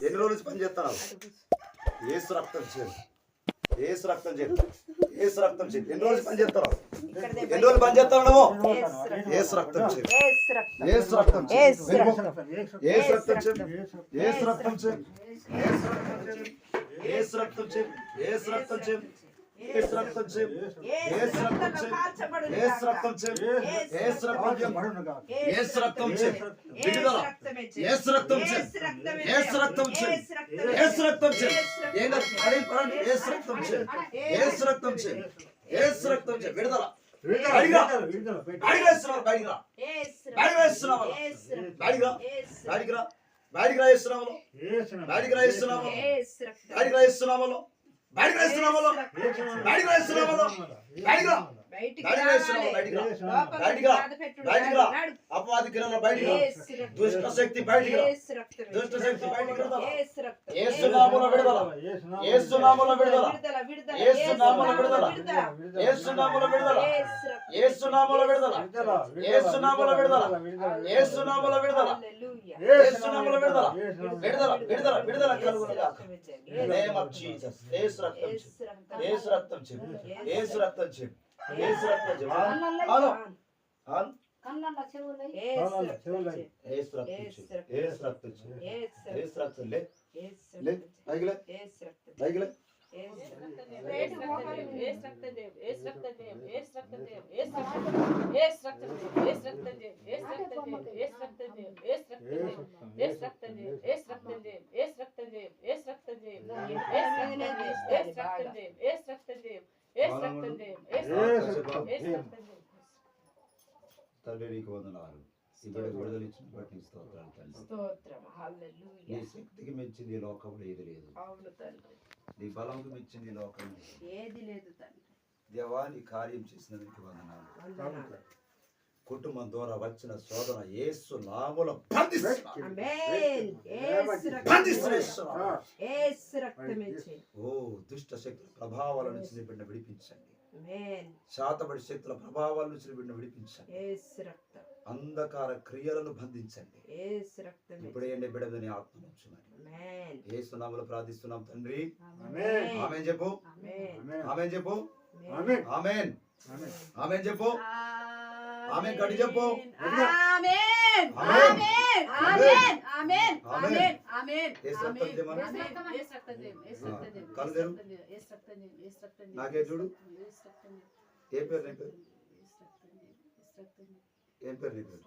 ఎన్ని రోజుల పని చేస్తున్నావు ఏసు రక్తం చేయి ఏసు రక్తం చేయి ఏసు రక్తం చేయి ఎన్ని రోజులు పని చేస్తున్నావు ఎన్ని రోజులు పని చేస్తున్నావు ఏసు రక్తం చేయి ఏసు రక్తం చేయి ఏసు రక్తం చేయి ఏసు రక్తం చేయి ఏసు రక్తం చేయి ఏసు రక్తం చేయి ఏసు రక్తం చేయి ఏసు రక్తం చేయి ఏసు రక్తం చేయి ఏసు రక్తం చేయి ఏసు రక్తం చేయి విడుదల ఏసు రక్తం చేయి ఏసు చేయి ఏసు చేయి. ఏసు చేయి ఏసు చేయి ఏసు చేయి విడుదల వేస్తున్నావు వేస్తున్నావు भाड़ी भाड़ी भाड़ी అపవాది కిరణాలు బయటికి దుష్ట శక్తి బయటికి దుష్ట శక్తి బయటికి రా ఏసు నామములో విడుదల ఏసు నామములో విడుదల ఏసు నామములో విడుదల ఏసు నామములో విడుదల ఏసు నామములో విడుదల ఏసు నామములో విడుదల ఏసు నామములో విడుదల ఏసు నామములో విడుదల విడుదల విడుదల విడుదల కలుగును గాక నేమ్ ఆఫ్ జీసస్ ఏసు రక్తం చెప్పు ఏసు రక్తం చెప్పు ఏసు రక్తం చెప్పు రక్తదేవ్ రక్తదేవ్ రక్తదేవ్ రక్తదేవ్ రక్తదేవ్ తండ్రి నీకు వందనాలు. విడుదల ఇచ్చిన బట్టి నీకు స్తోత్రాలు తండ్రి. స్తోత్రం. నీ హల్లెలూయా శక్తికి మెచ్చింది ఈ లోకంలో ఏది లేదు. నీ బలంకి మెచ్చింది ఈ లోకంలో ఏది లేదు. తండ్రి. దేవా నీ కార్యం చేసినందుకు వందనాలు. వందనాలు. కుటుంబం ద్వారా వచ్చిన శోధన యేసు నామములో బంధిస్తున్నా. ఆమేన్. యేసు రక్తం బంధిస్తున్నా. యేసు రక్తమే చేయి. ఓ దుష్ట శక్తుల ప్రభావాల నుంచి విడిపించండి. శాతబడి శక్తుల ప్రభావాల నుంచి బిడ్డను విడిపించండి అంధకార క్రియలను బంధించండి. ఇప్పుడేయండి బిడ్డ మీద ఆత్మ వచ్చుమని ఏ సునాములు ప్రార్థిస్తున్నాం తండ్రి. ఆమె చెప్పు. ఆమె చెప్పు. ఆమె ఆమె చెప్పు. ఆమె గడి చెప్పు. ఆమె ఆమె ఆమె ఆమె నాకే చూడు. ఏ పేరు నీ పేరు ఏం పేరు నీ పేరు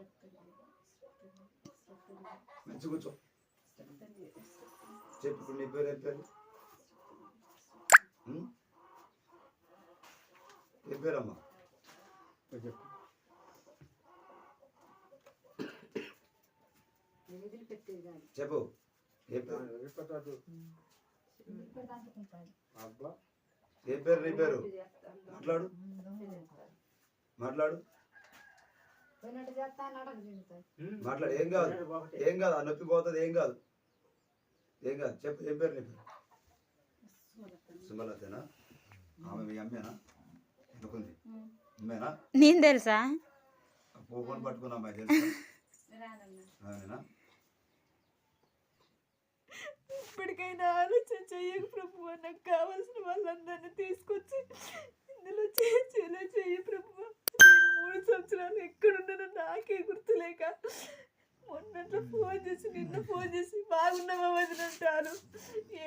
మంచి కూర్చో చెప్పు నీ పేరు ఏం పేరు? ఏం పేరమ్మా చెప్పు పేరు ఏ పేరు నీ పేరు? మాట్లాడు. మాట్లాడు. మాట్లాడు. ఏం కాదు. ఏం కాదు. ఆ నొప్పి పోతుంది ఏం కాదు. ఏం కాదు. చెప్పు ఏం పేరు నీ పేరు? సుమలతేనా? ఆమె మీ అమ్మేనా? ఎందుకుంది? అమ్మేనా? నేను తెలుసా? పోకొని పట్టుకున్నా అమ్మాయి తెలుసా? ఇప్పటికైనా ఆలోచన చెయ్యకు ప్రభు. నాకు కావాల్సిన వాళ్ళందరినీ తీసుకొచ్చి ఇందులో చేసేలా చెయ్యి ప్రభు. నేను మూడు సంవత్సరాలు ఎక్కడున్నానో నాకే గుర్తులేక మొన్నట్లో ఫోన్ చేసి నిన్న ఫోన్ చేసి బాగున్నామా వదిన అంటారు.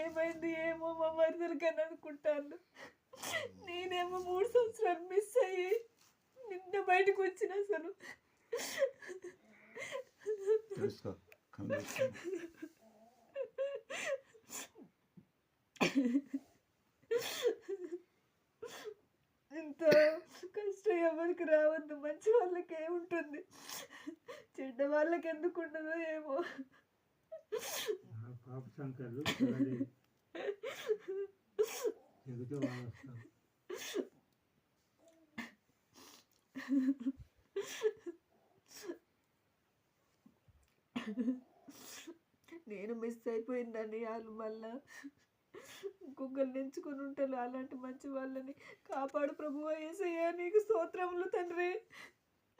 ఏమైంది ఏమో మా మరిదలకని అనుకుంటాను నేనేమో మూడు సంవత్సరాలు మిస్ అయ్యి నిన్న బయటకు వచ్చిన అసలు. ఇంత కష్టం ఎవరికి రావద్దు మంచి వాళ్ళకే ఉంటుంది. చెడ్డ వాళ్ళకి ఎందుకు ఉండదో ఏమో. పాప నేను మిస్ అయిపోయిందని వాళ్ళు మళ్ళా. ఇంకొకరిని ఎంచుకొని ఉంటారు అలాంటి మంచి వాళ్ళని కాపాడు ప్రభువ ఏసయ్యా నీకు స్తోత్రములు తండ్రి.